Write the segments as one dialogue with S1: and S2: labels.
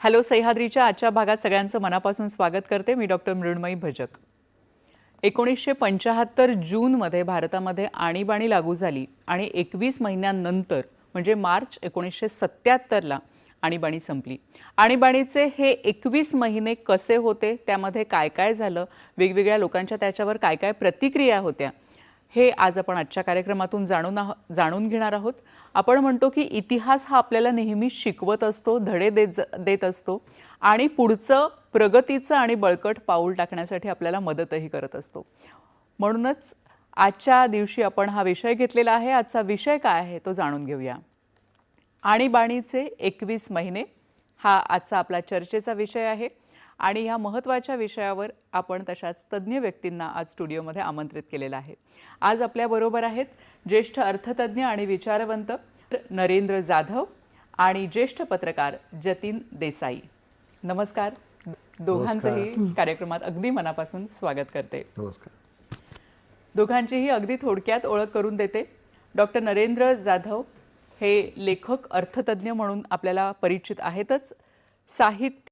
S1: Hello सह्याद्रीच्या आजच्या भागात सगळ्यांचं मनापासून स्वागत करते. मी डॉक्टर मृण्मयी भजक. एकोणीसशे पंच्याहत्तर जूनमध्ये भारतामध्ये आणीबाणी लागू झाली आणि एकवीस महिन्यानंतर म्हणजे मार्च एकोणीसशे सत्याहत्तरला आणीबाणी संपली. आणीबाणीचे हे एकवीस महिने कसे होते? त्यामध्ये काय काय झालं? वेगवेगळ्या लोकांच्या त्याच्यावर काय काय प्रतिक्रिया होत्या? हे आज आपण आजच्या कार्यक्रमातून जाणून आहो जाणून घेणार आहोत. आपण म्हणतो की इतिहास हा आपल्याला नेहमी शिकवत असतो धडे देत देत असतो आणि पुढचं प्रगतीचं आणि बळकट पाऊल टाकण्यासाठी आपल्याला मदतही करत असतो. म्हणूनच आजच्या दिवशी आपण हा विषय घेतलेला आहे. आजचा विषय काय आहे तो जाणून घेऊया. आणीबाणीचे एकवीस महिने हा आजचा आपला चर्चेचा विषय आहे. आणि ह्या महत्त्वाच्या विषयावर आपण तशाच तज्ज्ञ व्यक्तींना आज स्टुडिओमध्ये आमंत्रित केलेलं आहे. आज आपल्याबरोबर आहेत ज्येष्ठ अर्थतज्ज्ञ आणि विचारवंत नरेंद्र जाधव आणि ज्येष्ठ पत्रकार जतीन देसाई. नमस्कार. दोघांचंही कार्यक्रमात अगदी मनापासून स्वागत करते.
S2: नमस्कार.
S1: दोघांचीही अगदी थोडक्यात ओळख करून देते. डॉक्टर नरेंद्र जाधव हे लेखक अर्थतज्ञ म्हणून आपल्याला परिचित आहेतच. साहित्य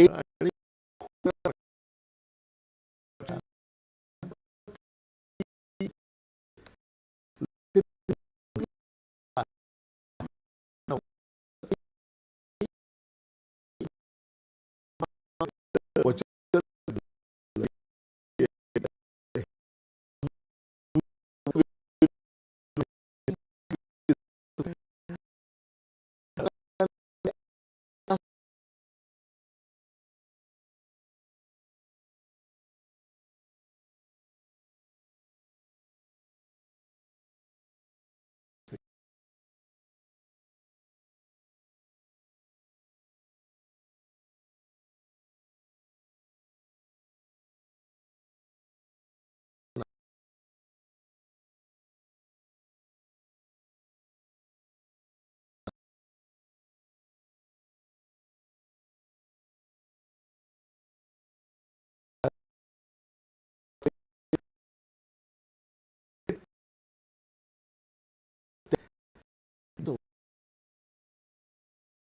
S1: ele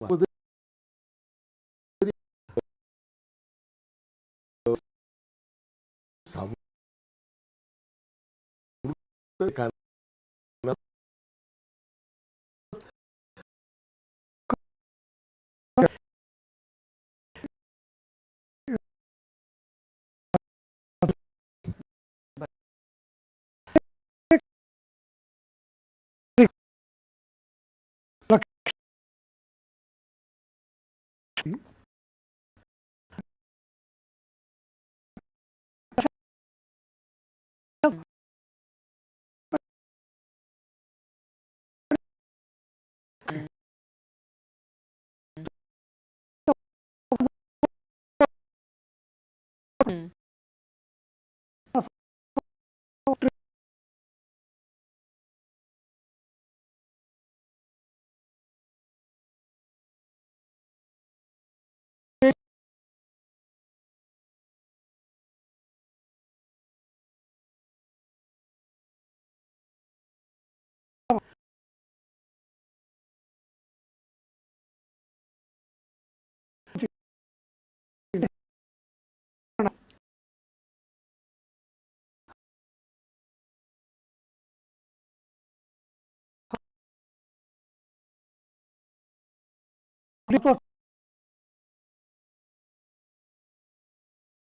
S1: poderia Mm.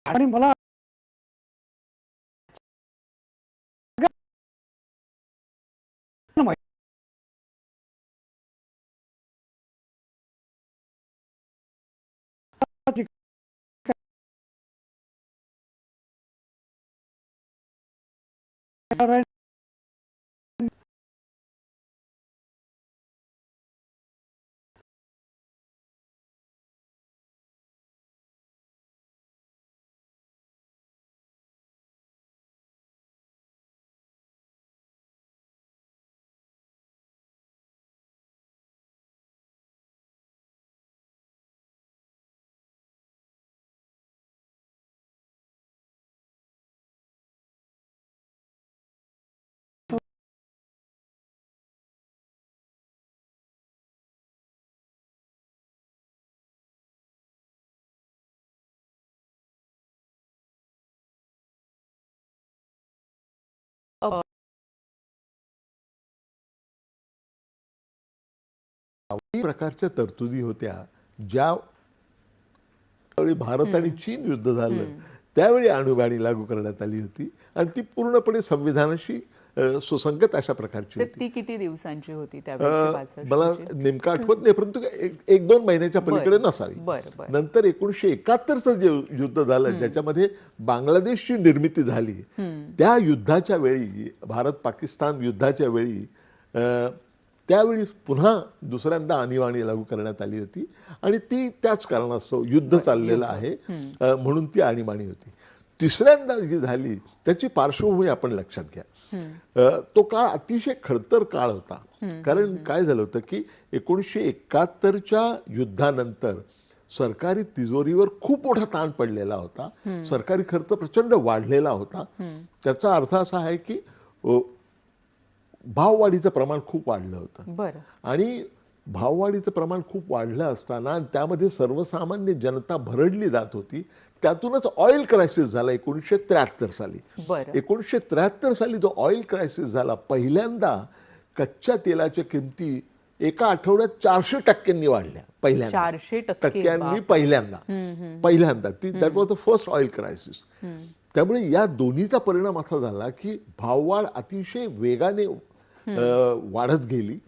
S2: आणि मला माहिती
S3: काही प्रकारच्या तरतुदी होत्या ज्या भारत आणि चीन युद्ध झालं त्यावेळी आणीबाणी लागू करण्यात आली होती आणि ती पूर्णपणे संविधानाशी सुसंगत अशा प्रकारची होती.
S1: ती किती दिवसांची होती
S3: मला नेमकं आठवत नाही परंतु एक, एक दोन महिन्याच्या पलीकडे नसावी. नंतर एकोणीशे एकाहत्तरचं जे युद्ध झालं ज्याच्यामध्ये बांगलादेशची निर्मिती झाली त्या युद्धाच्या वेळी भारत पाकिस्तान युद्धाच्या वेळी अ, त्यावेळी पुन्हा दुसऱ्यांदा आणीबाणी लागू करण्यात आली होती. आणि ती त्याच कारणास्तव युद्ध चाललेलं आहे. म्हणून ती आणीबाणी होती. तिसऱ्यांदा जी झाली त्याची पार्श्वभूमी आपण लक्षात घ्या. तो काळ अतिशय खडतर काळ होता. कारण काय झालं होतं की एकोणीसशे एकाहत्तरच्या युद्धानंतर सरकारी तिजोरीवर खूप मोठा ताण पडलेला होता. सरकारी खर्च प्रचंड वाढलेला होता. त्याचा अर्थ असा आहे की भाववाढीचं प्रमाण खूप वाढलं होतं.
S1: बरं.
S3: आणि भाववाढीचं प्रमाण खूप वाढलं असताना त्यामध्ये सर्वसामान्य जनता भरडली जात होती. त्यातूनच ऑइल क्रायसिस झाला एकोणीसशे त्र्याहत्तर साली. एकोणीसशे त्र्याहत्तर साली जो ऑइल क्रायसिस झाला पहिल्यांदा कच्च्या तेलाच्या किमती एका आठवड्यात चारशे टक्क्यांनी वाढल्या पहिल्यांदा.
S1: चारशे टक्के
S3: टक्क्यांनी. पहिल्यांदा. पहिल्यांदा. ती that was the first oil crisis त्यामुळे या दोन्हीचा परिणाम असा झाला की भाववाढ अतिशय वेगाने वाढत गेली.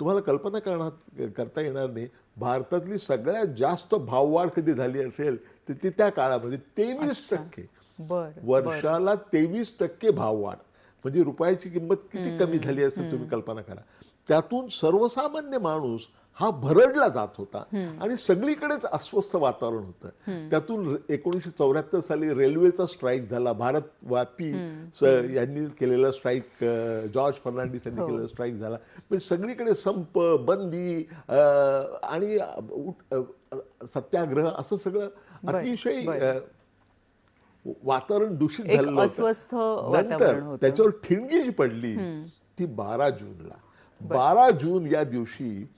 S3: तुम्हाला कल्पना करणार करता येणार नाही. भारतातली सगळ्यात जास्त भाववाढ कधी झाली असेल तर ती त्या काळामध्ये तेवीस टक्के.
S1: बरं
S3: वर्षाला तेवीस टक्के भाववाढ. म्हणजे रुपयाची किंमत किती कमी झाली असेल तुम्ही कल्पना करा. त्यातून सर्वसामान्य माणूस हा भरडला जात होता. आणि सगळीकडेच अस्वस्थ वातावरण होतं. त्यातून एकोणीसशे चौऱ्याहत्तर साली रेल्वेचा स्ट्राईक झाला. भारत व्यापी स- यांनी केलेला स्ट्राईक जॉर्ज फर्नांडिस यांनी केलेला स्ट्राईक झाला. म्हणजे सगळीकडे संप बंदी आणि सत्याग्रह असं सगळं अतिशय वातावरण दूषित
S1: वातावरण
S3: नंतर. त्याच्यावर ठिणगी जी पडली ती बारा जूनला. बारा जून या दिवशी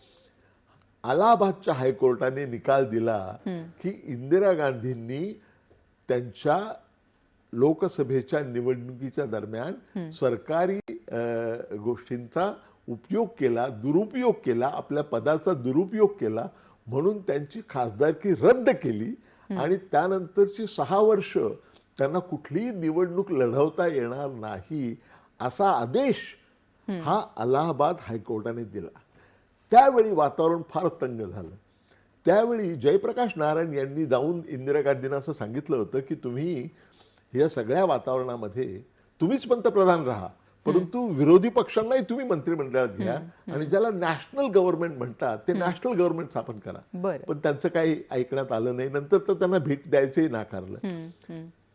S3: अलाहाबादच्या हायकोर्टाने निकाल दिला की इंदिरा गांधींनी त्यांच्या लोकसभेच्या निवडणुकीच्या दरम्यान सरकारी गोष्टींचा उपयोग केला दुरुपयोग केला आपल्या पदाचा दुरुपयोग केला म्हणून त्यांची खासदारकी रद्द केली आणि त्यानंतरची सहा वर्ष त्यांना कुठलीही निवडणूक लढवता येणार नाही असा आदेश हा अलाहाबाद हायकोर्टाने दिला. त्यावेळी वातावरण फार तंग झालं. त्यावेळी जयप्रकाश नारायण यांनी जाऊन इंदिरा गांधींना असं सांगितलं होतं की तुम्ही या सगळ्या वातावरणामध्ये तुम्हीच पंतप्रधान राहा परंतु विरोधी पक्षांनाही तुम्ही मंत्रिमंडळात घ्या आणि ज्याला नॅशनल गव्हर्नमेंट म्हणतात ते नॅशनल गव्हर्नमेंट स्थापन करा. पण त्यांचं काही ऐकण्यात आलं नाही. नंतर तर त्यांना भेट द्यायचंही नाकारलं.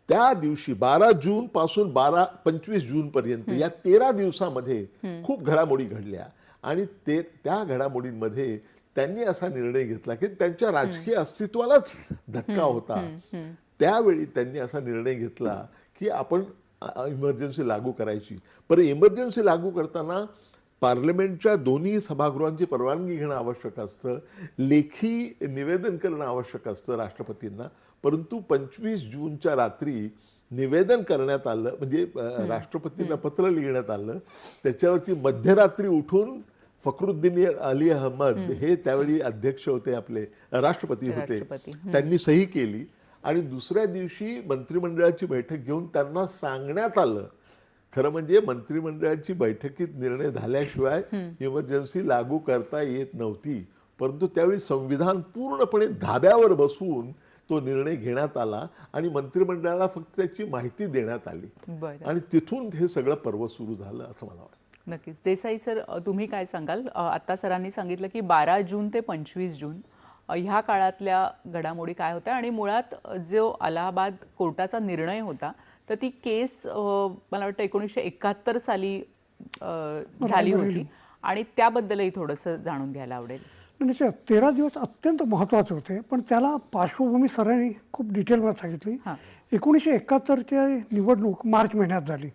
S3: त्या दिवशी बारा जून पासून बारा पंचवीस जून पर्यंत या तेरा दिवसामध्ये खूप घडामोडी घडल्या. आणि ते त्या घडामोडींमध्ये त्यांनी असा निर्णय घेतला की त्यांच्या राजकीय अस्तित्वालाच धक्का होता. त्यावेळी त्यांनी असा निर्णय घेतला की आपण इमर्जन्सी लागू करायची. पण इमर्जन्सी लागू करताना पार्लमेंटच्या दोन्ही सभागृहांची परवानगी घेणं आवश्यक असतं लेखी निवेदन करणं आवश्यक असतं राष्ट्रपतींना. परंतु पंचवीस जूनच्या रात्री निवेदन करण्यात आलं म्हणजे राष्ट्रपतींना पत्र लिहिण्यात आलं. त्याच्यावरती मध्यरात्री उठून फखरुद्दीन अली अहमद हे त्यावेळी अध्यक्ष होते आपले राष्ट्रपती होते. त्यांनी सही केली आणि दुसऱ्या दिवशी मंत्रिमंडळाची बैठक घेऊन त्यांना सांगण्यात आलं. खरं म्हणजे मंत्रिमंडळाची बैठकीत निर्णय झाल्याशिवाय इमर्जन्सी लागू करता येत नव्हती. परंतु त्यावेळी संविधान पूर्णपणे धाब्यावर बसवून तो निर्णय घेण्यात आला आणि मंत्रिमंडळाला फक्त त्याची माहिती देण्यात आली. आणि तिथून हे सगळं पर्व सुरू झालं असं मला वाटतं.
S1: नक्कीच. देसाई सर तुम्ही काय सांगाल? आत्ता सरांनी सांगितलं की बारा जून ते पंचवीस जून ह्या काळातल्या घडामोडी काय होत्या? आणि मुळात जो अलाहाबाद कोर्टाचा निर्णय होता तर ती केस मला वाटतं एकोणीसशे एकाहत्तर साली झाली होती. आणि त्याबद्दलही थोडंसं जाणून घ्यायला आवडेल.
S2: म्हणजे तेरा दिवस अत्यंत महत्त्वाचे होते पण त्याला पार्श्वभूमी सरांनी खूप डिटेलमध्ये सांगितली. एकोणीसशे एकाहत्तरची निवडणूक मार्च महिन्यात झाली.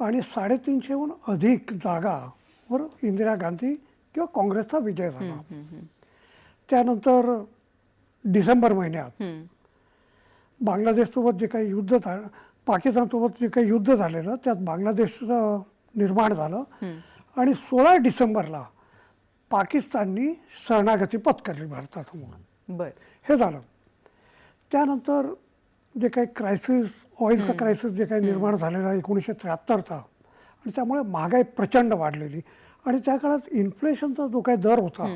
S2: आणि साडेतीनशेहून अधिक जागावर इंदिरा गांधी किंवा काँग्रेसचा विजय झाला. त्यानंतर डिसेंबर महिन्यात. बांगलादेशसोबत जे काही युद्ध झालं पाकिस्तानसोबत जे काही युद्ध झालेलं त्यात बांगलादेश निर्माण झालं. आणि सोळा डिसेंबरला पाकिस्ताननी शरणागती पत्करली भारतासमोर.
S1: बरं.
S2: हे झालं. त्यानंतर जे काही क्रायसिस ऑइलचा क्रायसिस जे काही निर्माण झालेला एकोणीसशे त्र्याहत्तरचा आणि त्यामुळे महागाई प्रचंड वाढलेली. आणि त्या काळात इन्फ्लेशनचा जो काही दर होता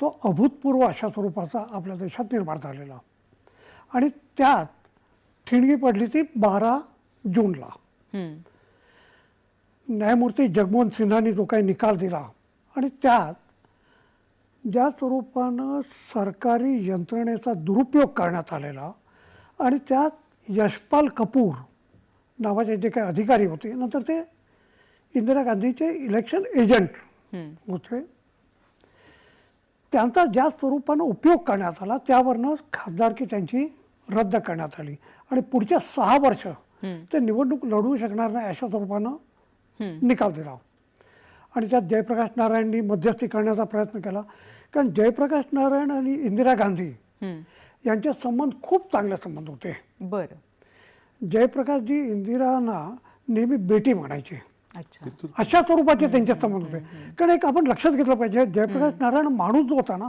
S2: तो अभूतपूर्व अशा स्वरूपाचा आपल्या देशात निर्माण झालेला. आणि त्यात ठिणगी पडली ती बारा जूनला. न्यायमूर्ती जगमोहन सिन्हानी जो काही निकाल दिला आणि त्यात ज्या स्वरूपानं सरकारी यंत्रणेचा दुरुपयोग करण्यात आलेला आणि त्यात यशपाल कपूर नावाचे जे काही अधिकारी होते नंतर ते इंदिरा गांधीचे इलेक्शन एजंट. होते. त्यांचा ज्या स्वरूपानं उपयोग करण्यात आला त्यावरनं खासदारकी त्यांची रद्द करण्यात आली. आणि पुढच्या सहा वर्ष ते निवडणूक लढवू शकणार नाही अशा स्वरूपानं निकाल दिला. आणि त्यात जयप्रकाश नारायणनी मध्यस्थी करण्याचा प्रयत्न केला. कारण जयप्रकाश नारायण आणि इंदिरा गांधी. यांचे संबंध खूप चांगले संबंध होते.
S1: बरं.
S2: जयप्रकाशजी इंदिरांना नेहमी बेटी म्हणायचे.
S1: अच्छा.
S2: अशा स्वरूपाचे त्यांचे संबंध होते. कारण एक आपण लक्षात घेतलं पाहिजे जयप्रकाश नारायण माणूस जो होता ना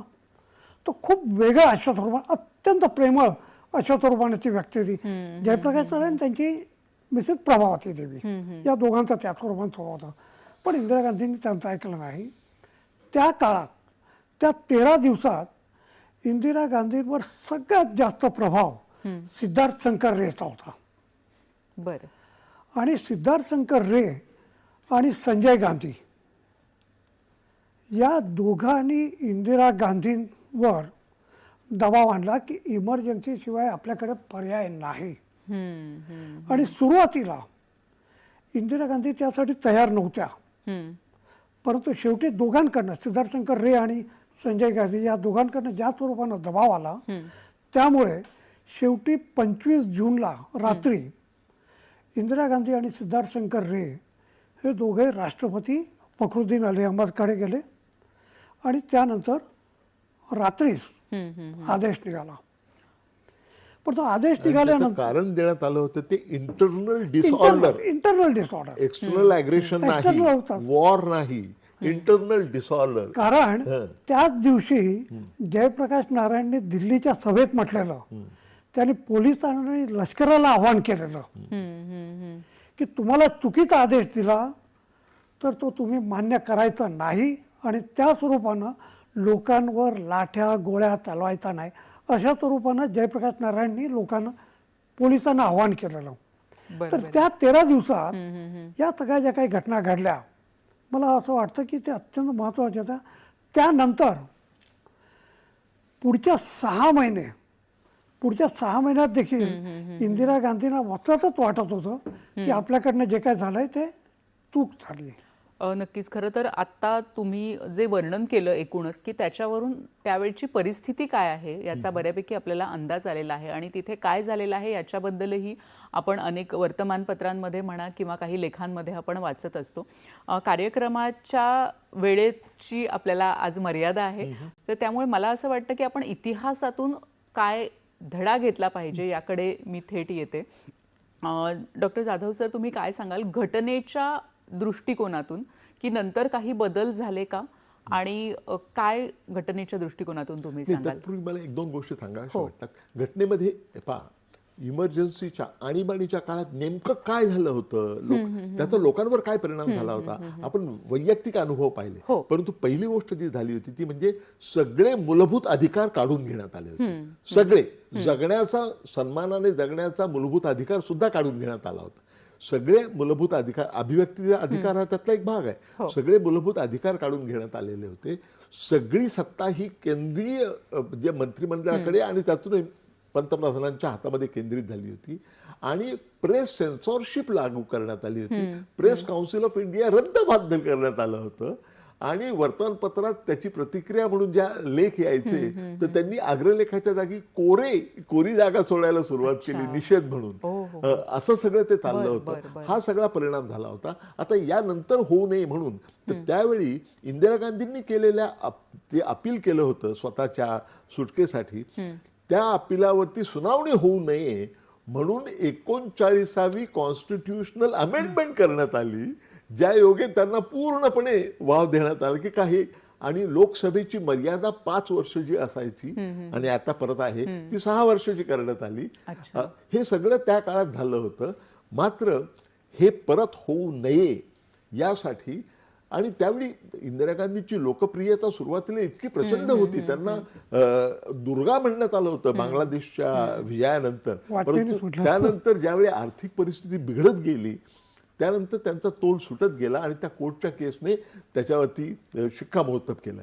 S2: तो खूप वेगळा अशा स्वरूपात अत्यंत प्रेमळ अशा स्वरूपाची व्यक्ती होती. जयप्रकाश नारायण त्यांची मिसेस प्रभावती देवी. या दोघांचा त्या स्वरूपात स्वभाव होता. पण इंदिरा गांधींनी त्यांचं ऐकलं नाही. त्या काळात त्या तेरा दिवसात इंदिरा गांधींवर सगळ्यात जास्त प्रभाव सिद्धार्थ शंकर रेचा होता.
S1: बरं.
S2: आणि सिद्धार्थ शंकर रे आणि संजय गांधी या दोघांनी इंदिरा गांधींवर दबाव आणला की इमर्जन्सी शिवाय आपल्याकडे पर्याय नाही. आणि सुरुवातीला इंदिरा गांधी त्यासाठी तयार नव्हत्या. परंतु शेवटी दोघांकडनं सिद्धार्थ शंकर रे आणि संजय गांधी या दोघांकडनं ज्या स्वरूपानं दबाव आला त्यामुळे शेवटी पंचवीस जूनला रात्री इंदिरा गांधी आणि सिद्धार्थ शंकर रे हे दोघे राष्ट्रपती फखरुद्दीन अली अहमदकडे गेले आणि त्यानंतर रात्रीच. आदेश निघाला. पण तो आदेश निघाल्यानंतर
S3: कारण देण्यात आलं होतं ते internal disorder
S2: internal disorder
S3: external aggression नाही. वॉर नाही. इंटरनल डिसऑर्डर
S2: कारण. त्याच दिवशी जयप्रकाश नारायणने दिल्लीच्या सभेत म्हटलेलं त्यांनी पोलिसांनी लष्कराला आवाहन केलेलं. की तुम्हाला चुकीचा आदेश दिला तर तो तुम्ही मान्य करायचा नाही आणि त्या स्वरूपानं लोकांवर लाठ्या गोळ्या चालवायचा नाही. अशा स्वरूपानं जयप्रकाश नारायणनी लोकांना पोलिसांना आवाहन केलेलं. तर त्या तेरा दिवसात या सगळ्या ज्या काही घटना घडल्या मला असं वाटतं की ते अत्यंत महत्त्वाच्या होत्या त्यानंतर पुढच्या सहा महिने पुढच्या सहा महिन्यात देखील इंदिरा गांधींना वचतच वाटत होतं की आपल्याकडनं जे काय झालंय ते चूक झाली
S1: नक्कीच. खरं तर आत्ता तुम्ही जे वर्णन केलं एकूणच की त्याच्यावरून त्यावेळची परिस्थिती काय आहे याचा बऱ्यापैकी आपल्याला अंदाज आलेला आहे आणि तिथे काय झालेलं आहे याच्याबद्दलही आपण अनेक वर्तमानपत्रांमध्ये म्हणा किंवा काही लेखांमध्ये आपण वाचत असतो. कार्यक्रमाच्या वेळेची आपल्याला आज मर्यादा आहे. तर त्यामुळे मला असं वाटतं की आपण इतिहासातून काय धडा घेतला पाहिजे याकडे मी थेट येते. डॉक्टर जाधव सर तुम्ही काय सांगाल? घटनेच्या दृष्टिकोनातून की नंतर काही बदल झाले का? आणि काय घटनेच्या दृष्टिकोनातून तुम्ही सांगाल?
S3: मला एक दोन गोष्टी सांगाव्या
S1: हो.
S3: वाटतात. घटनेमध्ये पहा इमर्जन्सीच्या आणीबाणीच्या काळात नेमकं काय झालं होतं? लोक त्याचा लोकांवर काय परिणाम झाला होता? आपण वैयक्तिक अनुभव पाहिले.
S1: हो.
S3: परंतु पहिली गोष्ट जी झाली होती ती म्हणजे सगळे मूलभूत अधिकार काढून घेण्यात आले होते. सगळे. जगण्याचा सन्मानाने जगण्याचा मूलभूत अधिकार सुद्धा काढून घेण्यात आला होता. सगळे मूलभूत अधिकार अभिव्यक्तीचा अधिकार हा त्यातला एक भाग आहे. सगळे मूलभूत अधिकार काढून घेण्यात आलेले होते. सगळी सत्ता ही केंद्रीय जे मंत्रिमंडळाकडे आणि त्यातून पंतप्रधानांच्या हातामध्ये केंद्रित झाली होती. आणि प्रेस सेन्सॉरशिप लागू करण्यात आली होती. प्रेस काउन्सिल ऑफ इंडिया रद्द बाध्य करण्यात आलं होतं. आणि वर्तमानपत्रात त्याची प्रतिक्रिया म्हणून ज्या लेख यायचे तर त्यांनी अग्रलेखाच्या जागी कोरे कोरी जागा सोडायला सुरुवात केली निषेध म्हणून.
S1: हो,
S3: असं सगळं ते चाललं होतं. हा सगळा परिणाम झाला होता. आता यानंतर होऊ नये म्हणून तर त्यावेळी इंदिरा गांधींनी केलेल्या ते अपील केलं होतं स्वतःच्या सुटकेसाठी त्या अपिलावरती सुनावणी होऊ नये म्हणून एकोणचाळीसावी कॉन्स्टिट्युशनल अमेंडमेंट करण्यात आली ज्या योगे त्यांना पूर्णपणे वाव देण्यात आला की काही आणि लोकसभेची मर्यादा पाच वर्ष जी असायची आणि आता परत आहे ती सहा वर्षाची करण्यात आली. हे सगळं त्या काळात झालं होतं. मात्र हे परत होऊ नये यासाठी आणि त्यावेळी इंदिरा गांधीची लोकप्रियता सुरुवातीला इतकी प्रचंड होती. त्यांना दुर्गा म्हणण्यात आलं होतं बांगलादेशच्या विजयानंतर. परंतु. त्यानंतर ज्यावेळी आर्थिक परिस्थिती बिघडत गेली त्यानंतर त्यांचा तोल सुटत गेला आणि त्या कोर्टच्या केसने त्याच्यावरती शिक्कामोर्तब केलं.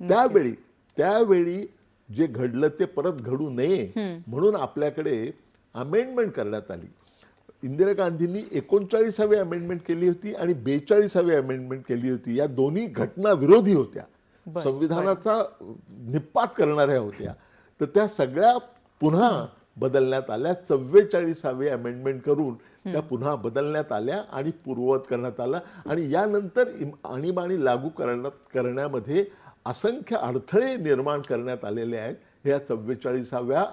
S3: त्यावेळी त्यावेळी जे घडलं ते परत घडू नये म्हणून आपल्याकडे अमेंडमेंट करण्यात आली. इंदिरा गांधींनी एकोणचाळीसावी अमेंडमेंट केली होती आणि बेचाळीसावी अमेंडमेंट केली होती. या दोन्ही घटना विरोधी होत्या. संविधानाचा निपात करणाऱ्या होत्या. तर त्या सगळ्या पुन्हा बदलण्यात आल्या. चव्वेचाळीसावे अमेंडमेंट करून त्या पुन्हा बदलण्यात आल्या आणि पूर्ववत करण्यात आल्या आणि यानंतर आणीबाणी लागू करण्यात करण्यामध्ये असंख्य अडथळे निर्माण करण्यात आलेले आहेत ह्या चव्वेचाळीसाव्या.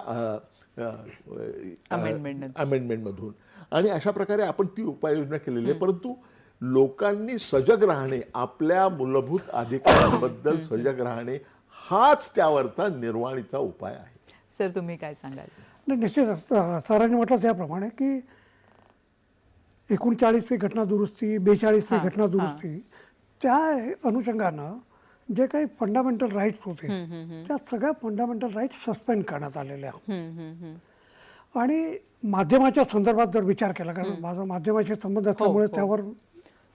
S3: अमेंडमेंटमधून आणि अशा प्रकारे आपण ती उपाययोजना केलेली आहे. परंतु लोकांनी सजग राहणे आपल्या मूलभूत अधिकारांबद्दल सजग राहणे हाच त्यावरचा निर्वाणीचा उपाय आहे.
S1: सर तुम्ही काय सांगाल?
S2: नाही निश्चितच अं, सरांनी म्हटलं त्याप्रमाणे की एकोणचाळीसवी घटना दुरुस्ती बेचाळीसवी
S1: हां,
S2: घटना दुरुस्ती त्या अनुषंगानं जे काही फंडामेंटल राईट्स होते त्या सगळ्या फंडामेंटल राईट्स सस्पेंड करण्यात आलेल्या. आणि माध्यमाच्या संदर्भात जर विचार केला कारण माझा माध्यमाशी संबंध असल्यामुळे
S1: हो.
S2: त्यावर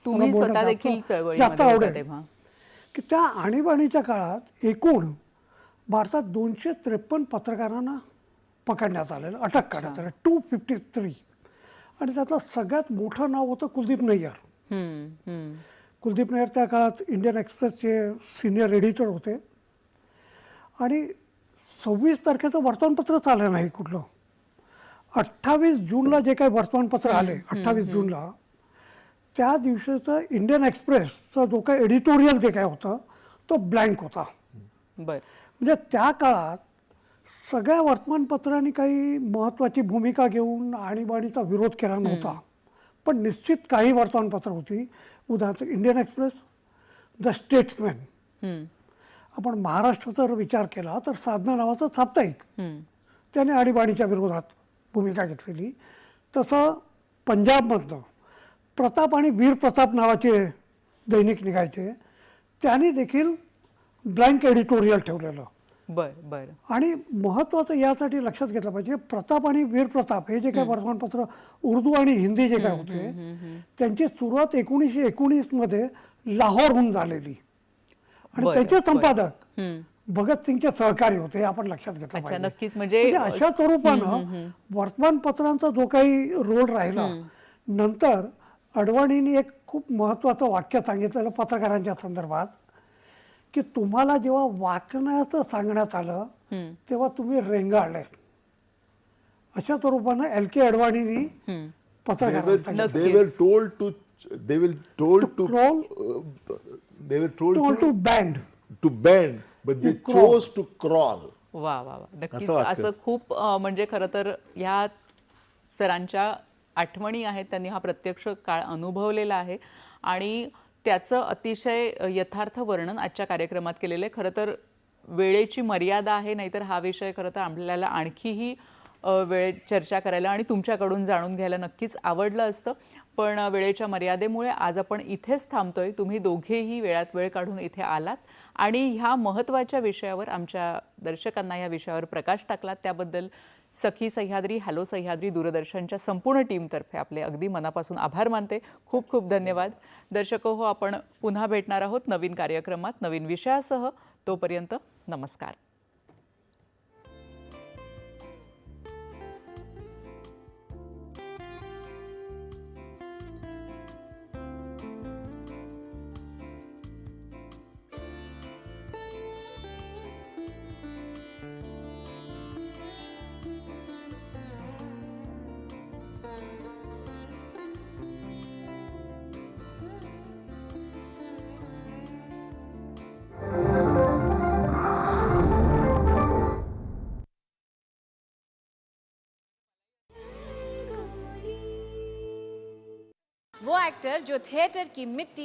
S1: तुम्ही स्वतः
S2: जास्त-
S1: देखील
S2: आवडेल. की त्या आणीबाणीच्या काळात एकूण भारतात दोनशे त्रेपन्न पत्रकारांना पकडण्यात आलेलं अटक करण्यात आलं. टू फिफ्टी थ्री आणि त्यातलं सगळ्यात मोठं नाव होतं कुलदीप नय्यर. कुलदीप नय्यर त्या काळात इंडियन एक्सप्रेसचे सिनियर एडिटर होते. आणि सव्वीस तारखेचं वर्तमानपत्रच आलं नाही कुठलं. अठ्ठावीस जूनला जे काही वर्तमानपत्र आले अठ्ठावीस जूनला त्या दिवशीचं इंडियन एक्सप्रेसचा जो काही एडिटोरियल जे काय होतं तो ब्लँक होता.
S1: बर.
S2: म्हणजे त्या काळात सगळ्या वर्तमानपत्रांनी काही महत्त्वाची भूमिका घेऊन आणीबाणीचा विरोध केला नव्हता. पण निश्चित काही वर्तमानपत्र होती. उदाहरणार्थ इंडियन एक्सप्रेस द स्टेट्समॅन आपण महाराष्ट्राचा जर विचार केला तर साधना नावाचं साप्ताहिक. त्याने आणीबाणीच्या विरोधात भूमिका घेतलेली. तसं पंजाबमधनं प्रताप आणि वीर प्रताप नावाचे दैनिक निघायचे. त्यांनी देखील ब्लँक एडिटोरियल ठेवलेलं.
S1: बर बर.
S2: आणि महत्त्वाचं यासाठी लक्षात घेतलं पाहिजे प्रताप आणि वीर प्रताप हे जे काही वर्तमानपत्र उर्दू आणि हिंदी जे काय होते त्यांची सुरुवात एकोणीसशे एकोणीसमध्ये लाहोरहून झालेली. आणि त्याचे. संपादक. भगतसिंगचे सहकारी होते हे आपण लक्षात घेतलं पाहिजे.
S1: नक्कीच म्हणजे
S2: म्हणजे अशा स्वरूपानं वर्तमानपत्रांचा जो काही रोल राहिला नंतर अडवाणींनी एक खूप महत्वाचं वाक्य सांगितलेलं पत्रकारांच्या संदर्भात की तुम्हाला जेव्हा वाकण्याचं सांगण्यात आलं तेव्हा तुम्ही रेंगाळले अशा स्वरूपानं एल के अडवाणींनी
S3: uh,
S2: to bend
S3: to
S2: crawl.
S1: वा वा वा. नक्कीच.
S3: असं
S1: खूप म्हणजे खरं तर ह्या सरांच्या आठवणी आहेत त्यांनी हा प्रत्यक्ष काळ अनुभवलेला आहे. आणि त्याचं अतिशय यथार्थ वर्णन आजच्या कार्यक्रमात केलेलं आहे. खरं तर वेळेची मर्यादा आहे नाहीतर हा विषय खरं तर आपल्याला आणखीही वेळ चर्चा करायला आणि तुमच्याकडून जाणून घ्यायला नक्कीच आवडलं असतं. पण वेळेच्या मर्यादेमुळे आज आपण इथेच थांबतोय. तुम्ही दोघेही वेळात वेळ काढून इथे आलात. आणि ह्या महत्त्वाच्या विषयावर आमच्या दर्शकांना या विषयावर प्रकाश टाकलात. त्याबद्दल सखी सह्याद्री हॅलो सह्याद्री दूरदर्शनच्या संपूर्ण टीमतर्फे आपले अगदी मनापासून आभार मानते. खूप खूप धन्यवाद. दर्शक हो आपण पुन्हा भेटणार आहोत नवीन कार्यक्रमात नवीन विषयासह. तोपर्यंत नमस्कार.
S4: एक्टर जो थिएटर की मिट्टी